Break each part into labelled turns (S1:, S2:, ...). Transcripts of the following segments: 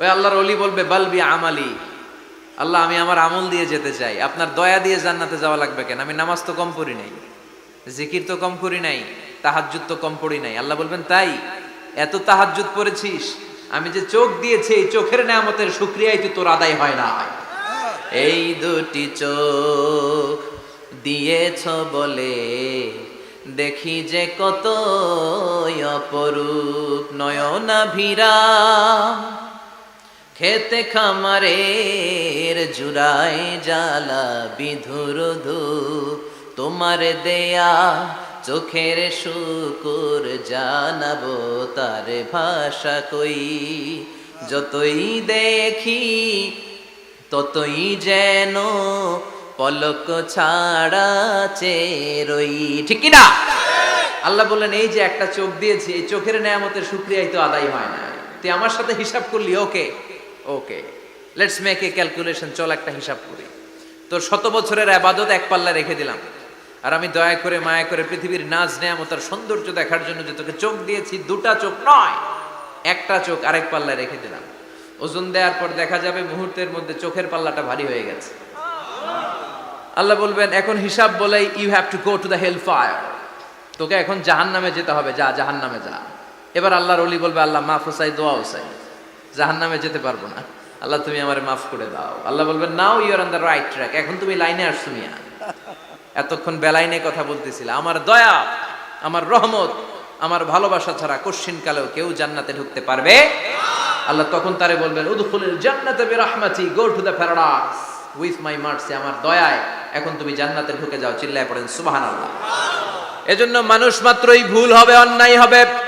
S1: ওই আল্লাহর অলি বলবে বালবি আমালি। আল্লাহ, আমি আমার আমল দিয়ে যেতে চাই। আপনার দয়া দিয়ে জান্নাতে যাওয়া লাগবে কেন? আমি নামাজ তো কম পড়ি নাই, জিকির তো কম করি নাই, তাহাজ্জুদ তো কম পড়ি নাই। আল্লাহ বলবেন, তাই? এত তাহাজ্জুদ পড়েছিস? আমি যে চোখ দিয়েছি, এই চোখের নামতের শুক্রিয়াই তো তোর আদায় হয় না। এই দুটি চোখ দিয়েছ বলে দেখি যে কত অপরূপ নয়না ভিরা খেতে খামারের জুড়ায় জ্বালা বিধুর তোমার দেয়া চোখের শুকুর জানাব তার ভাষা কই। যতই দেখি, ততই যেন পলক ছাড়া চেরই ঠিক না আল্লাহ বললেন, এই যে একটা চোখ দিয়েছি, এই চোখের নেয়ামতের শুক্রিয়াই তো আদায় হয় না। তুই আমার সাথে হিসাব করলি, okay? Okay let's make a calculation চল একটা হিসাব করি। তোর শত বছরের আবাদত এক পাল্লা রেখে দিলাম। আর আমি দয়া করে মায়া করে পৃথিবীর নাচ নেয়ামতার সৌন্দর্য দেখার জন্য যে তোকে চোখ দিয়েছি, দুটা চোখ নয়, একটা চোখ আরেক পাল্লা রেখে দিলাম। ওজন দেওয়ার পর দেখা যাবে মুহূর্তের মধ্যে চোখের পাল্লাটা ভারী হয়ে গেছে। আল্লাহ বলবেন, এখন হিসাব বলেই you have to go to the hell fire তোকে এখন জাহান নামে যেতে হবে, যা জাহান নামে যা। এবার আল্লাহর অলি বলবে, আল্লাহ মাফ হোসাই দোয়া হোসাই জাহান নামে যেতে পারব না। আল্লাহ, তুমি আমার মাফ করে দাও। আল্লাহ বলবেন, now your on the right track এখন তুমি লাইনে আসছো মিয়া। এতক্ষণ বেলাইনে কথা বলতেছিল। আমার দয়া, আমার রহমত, আমার ভালোবাসা ছাড়া কশ্চিন কালেও কেউ জান্নাতে ঢুকতে পারবে? আল্লাহ তখন তারে বলবেন, উদখুলিল জান্নাতে বিরহমাতি, go to the paradise. With my mercy, আমার দয়ায় এখন তুমি জান্নাতে ঢুকে যাও। চিল্লায় পড়েন, সুবহানাল্লাহ। এজন্য মানুষ মাত্রই ভুল হবে, অন্যায় হবে।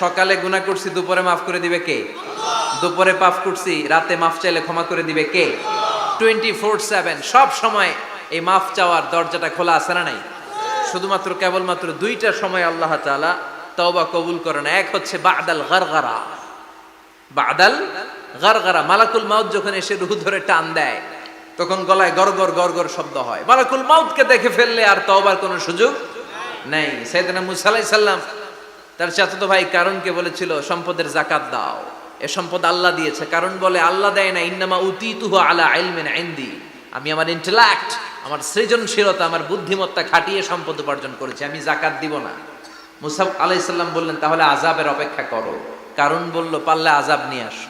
S1: সকালে গুনাহ করছি, দুপুরে মাফ করে দিবে কে? দুপুরে পাপ করছি, রাতে মাফ চাইলে ক্ষমা করে দিবে কে? টোয়েন্টি ফোর সেভেন সব সময় এই মাফ চাওয়ার দরজাটা খোলা আছে না নাই? শুধুমাত্র কেবলমাত্র দুইটা সময় আল্লাহ তাআলা তওবা কবুল করেন। এক হচ্ছে বাদাল গারগারা। বাদাল গারগারা, মালাকুল মাউত যখন এসে রুহু ধরে টান দেয়, তখন গলায় গরগর গরগর শব্দ হয়। মালাকুল মাউতকে দেখে ফেললে আর তওবার কোনো সুযোগ নেই। সাইয়েদনা মুসা আলাইহিস সালাম তার চাচাতো ভাই কারণকে বলেছিল, সম্পদের জাকাত দাও। এ সম্পদ আল্লাহ দিয়েছে। কারণ বলে, আল্লাহ দেয় না, ইন্নামা উতিতুহু আলা ইলমিন ইনদি। আমি আমার ইন্টেলেক্ট আমার সৃজনশীলতা, আমার বুদ্ধিমত্তা খাটিয়ে সম্পদ উপার্জন করেছি, আমি জাকাত দিব না। মুসা আলাইসাল্লাম বললেন, তাহলে আজাবের অপেক্ষা করো। কারণ বলল, পারলে আজাব নিয়ে আসো।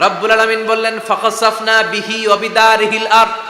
S1: রব্বুল আলামিন বললেন ফাকাসাফনা বিহি অবিদার হিল আরদ।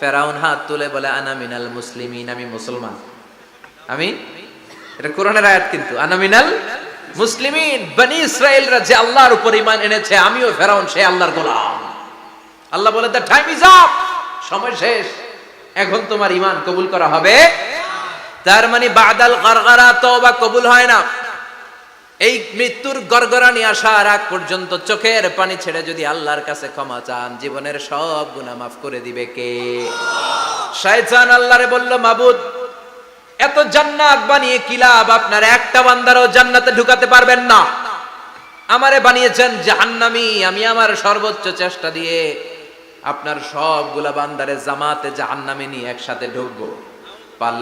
S1: ফেরাউন হাত তুলে বলে, আনা মিনাল মুসলিমিন, আমি মুসলমান। আমি? এটা কোরআনের আয়াত কিন্তু। আনা মিনাল মুসলিমিন, বনি ইসরায়েলরা যে আল্লাহর উপর ঈমান এনেছে, আমিও ফেরাউন, সে আল্লাহর গোলাম। আল্লাহ বলে দ্য টাইম ইজ আপ সময় শেষ। এখন তোমার ঈমান কবুল করা হবে। তার মানে বাদাল গারগারা তওবা কবুল হয় না। এই মৃত্যুর গড়গড়ানি আসার আগ পর্যন্ত চোখের পানি ছেড়ে যদি আল্লাহর কাছে ক্ষমা চান, জীবনের সব গুনাহ মাফ করে দিবে কে? শয়তান আল্লাহরে বলল, মাবুদ, এত জান্নাত বানিয়ে কি লাভ? আপনার একটা বান্দারও জান্নাতে ঢুকাতে পারবেন না। আমারে বানিয়েছেন জাহান্নামী, আমি আমার সর্বোচ্চ চেষ্টা দিয়ে আপনার সবগুলা বান্দারে জামাতে জাহান্নামে নিয়ে একসাথে ঢুকবো। পারলে